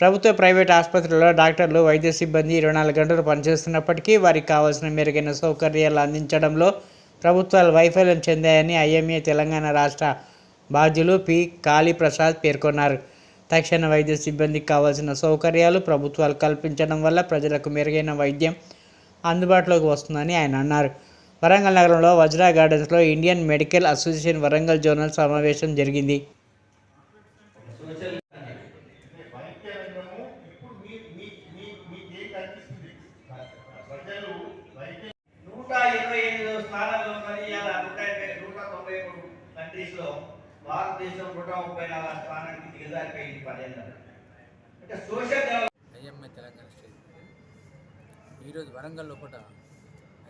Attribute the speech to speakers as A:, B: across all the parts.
A: ప్రభుత్వ ప్రైవేట్ ఆసుపత్రుల్లో డాక్టర్లు వైద్య సిబ్బంది ఇరవై నాలుగు గంటలు పనిచేస్తున్నప్పటికీ వారికి కావాల్సిన మెరుగైన సౌకర్యాలు అందించడంలో ప్రభుత్వాలు వైఫల్యం చెందాయని ఐఎంఏ తెలంగాణ రాష్ట్ర బాధ్యులు పి. కాళీప్రసాద్ పేర్కొన్నారు. తక్షణ వైద్య సిబ్బందికి కావాల్సిన సౌకర్యాలు ప్రభుత్వాలు కల్పించడం వల్ల ప్రజలకు మెరుగైన వైద్యం అందుబాటులోకి వస్తుందని ఆయన అన్నారు. వరంగల్ నగరంలో వజ్రా గార్డెన్స్లో Indian medical association Warangal zonal సమావేశం జరిగింది.
B: ఇరవై ఎనిమిదో స్థానంలో ఉన్నది ఇవాళ నూట ఇరవై నూట తొంభై మూడు కంట్రీస్లో భారతదేశం నూట ముప్పై నాలుగు స్థానానికి దిగజారిపోయింది పదేళ్ళు అంటే social develop
C: IMA Telangana state. ఈరోజు వరంగల్ లోపల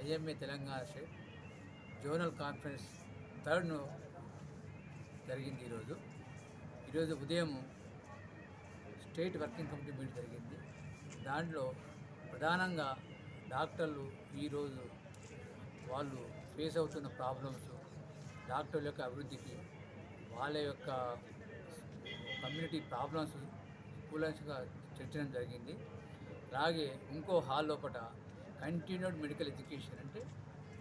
C: IMA Telangana state. Zonal conference third జరిగింది ఈరోజు. ఈరోజు ఉదయం స్టేట్ వర్కింగ్ కమిటీ మీట్ జరిగింది. దాంట్లో ప్రధానంగా డాక్టర్లు ఈరోజు వాళ్ళు ఫేస్ అవుతున్న ప్రాబ్లమ్స్ డాక్టర్ల యొక్క అభివృద్ధికి వాళ్ళ యొక్క కమ్యూనిటీ ప్రాబ్లమ్స్ కూలంగా చర్చడం జరిగింది. అలాగే ఇంకో హాల్ లోపల కంటిన్యూడ్ మెడికల్ ఎడ్యుకేషన్ అంటే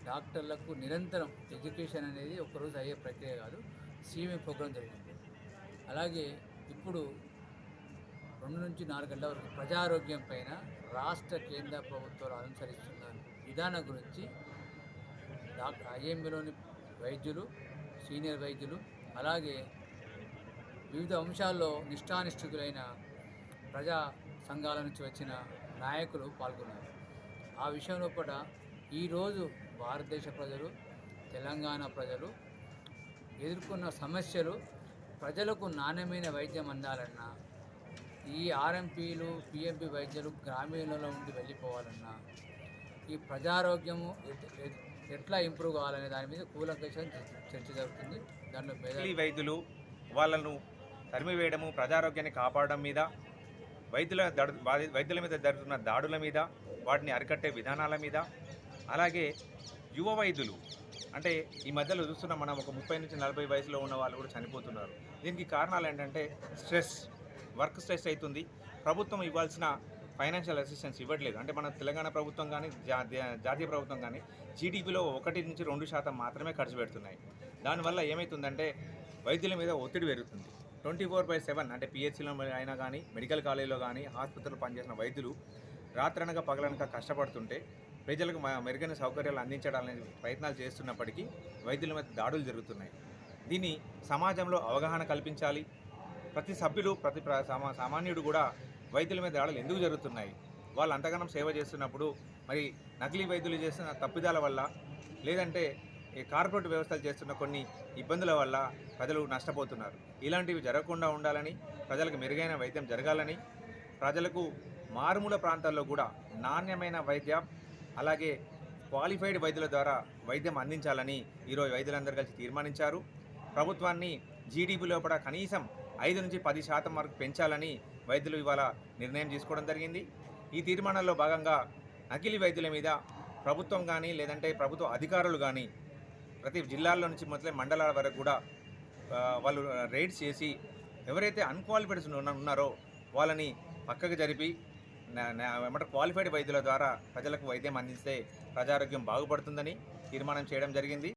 C: డాక్టర్లకు నిరంతరం ఎడ్యుకేషన్ అనేది ఒకరోజు అయ్యే ప్రక్రియ కాదు సీఎంఏ ప్రోగ్రాం జరిగింది. అలాగే ఇప్పుడు రెండు నుంచి నాలుగు గంటల వరకు ప్రజారోగ్యం పైన రాష్ట్ర కేంద్ర ప్రభుత్వాలు అనుసరిస్తున్న విధానం గురించి డాక్టర్ ఐఎంబీలోని వైద్యులు సీనియర్ వైద్యులు అలాగే వివిధ అంశాల్లో నిష్ఠానిష్ఠితులైన ప్రజా సంఘాల నుంచి వచ్చిన నాయకులు పాల్గొన్నారు. ఆ విషయం లోపల ఈరోజు భారతదేశ ప్రజలు తెలంగాణ ప్రజలు ఎదుర్కొన్న సమస్యలు ప్రజలకు నాణ్యమైన వైద్యం అందాలన్నా ఈ ఆర్ఎంపీలు పిఎంపి వైద్యులు గ్రామీణంలో ఉండి వెళ్ళిపోవాలన్నా ఈ ప్రజారోగ్యము ఎట్లా ఇంప్రూవ్ కావాలనే దాని మీద కూలంకషం చర్చ జరుగుతుంది. దానిలో
D: నకిలీ వైద్యులు వాళ్ళను తరిమివేయడము ప్రజారోగ్యాన్ని కాపాడడం మీద వైద్యుల దడు వైద్యుల మీద జరుగుతున్న దాడుల మీద వాటిని అరికట్టే విధానాల మీద అలాగే యువ వైద్యులు అంటే ఈ మధ్యలో చూస్తున్నాం మనం ఒక ముప్పై నుంచి నలభై వయసులో ఉన్న వాళ్ళు కూడా చనిపోతున్నారు. దీనికి కారణాలు ఏంటంటే స్ట్రెస్ వర్క్ స్ట్రెస్ అవుతుంది. ప్రభుత్వం ఇవ్వాల్సిన ఫైనాన్షియల్ అసిస్టెన్స్ ఇవ్వట్లేదు. అంటే మన తెలంగాణ ప్రభుత్వం కానీ జాతీయ ప్రభుత్వం కానీ జీడిపిలో ఒకటి నుంచి రెండు శాతం మాత్రమే ఖర్చు పెడుతున్నాయి. దానివల్ల ఏమవుతుందంటే వైద్యుల మీద ఒత్తిడి పెరుగుతుంది. ట్వంటీ ఫోర్ బై సెవెన్ అంటే పిహెచ్సిలో అయినా కానీ మెడికల్ కాలేజీలో కానీ ఆసుపత్రిలో పనిచేసిన వైద్యులు రాత్రనగా పగలనక కష్టపడుతుంటే ప్రజలకు మెరుగైన సౌకర్యాలు అందించడానికి ప్రయత్నాలు చేస్తున్నప్పటికీ వైద్యుల మీద దాడులు జరుగుతున్నాయి. దీన్ని సమాజంలో అవగాహన కల్పించాలి. ప్రతి సభ్యులు ప్రతి సామా సామాన్యుడు కూడా వైద్యుల మీద దాడులు ఎందుకు జరుగుతున్నాయి? వాళ్ళు అంతగానం సేవ చేస్తున్నప్పుడు మరి నకిలీ వైద్యులు చేస్తున్న తప్పిదాల వల్ల లేదంటే ఈ కార్పొరేట్ వ్యవస్థలు చేస్తున్న కొన్ని ఇబ్బందుల వల్ల ప్రజలు నష్టపోతున్నారు. ఇలాంటివి జరగకుండా ఉండాలని ప్రజలకు మెరుగైన వైద్యం జరగాలని ప్రజలకు మారుమూల ప్రాంతాల్లో కూడా నాణ్యమైన వైద్యం అలాగే క్వాలిఫైడ్ వైద్యుల ద్వారా వైద్యం అందించాలని ఈరోజు వైద్యులందరూ కలిసి తీర్మానించారు. ప్రభుత్వాన్ని జీడీపీ లోపల కనీసం ఐదు నుంచి పది శాతం వరకు పెంచాలని వైద్యులు ఇవాళ నిర్ణయం తీసుకోవడం జరిగింది. ఈ తీర్మానంలో భాగంగా నకిలీ వైద్యుల మీద ప్రభుత్వం కానీ లేదంటే ప్రభుత్వ అధికారులు కానీ ప్రతి జిల్లాల్లో నుంచి మొదలై మండలాల వరకు కూడా వాళ్ళు రైడ్స్ చేసి ఎవరైతే అన్క్వాలిఫైడ్స్ ఉన్నారో వాళ్ళని పక్కకు జరిపి ఏమంటే క్వాలిఫైడ్ వైద్యుల ద్వారా ప్రజలకు వైద్యం అందిస్తే ప్రజారోగ్యం బాగుపడుతుందని తీర్మానం చేయడం జరిగింది.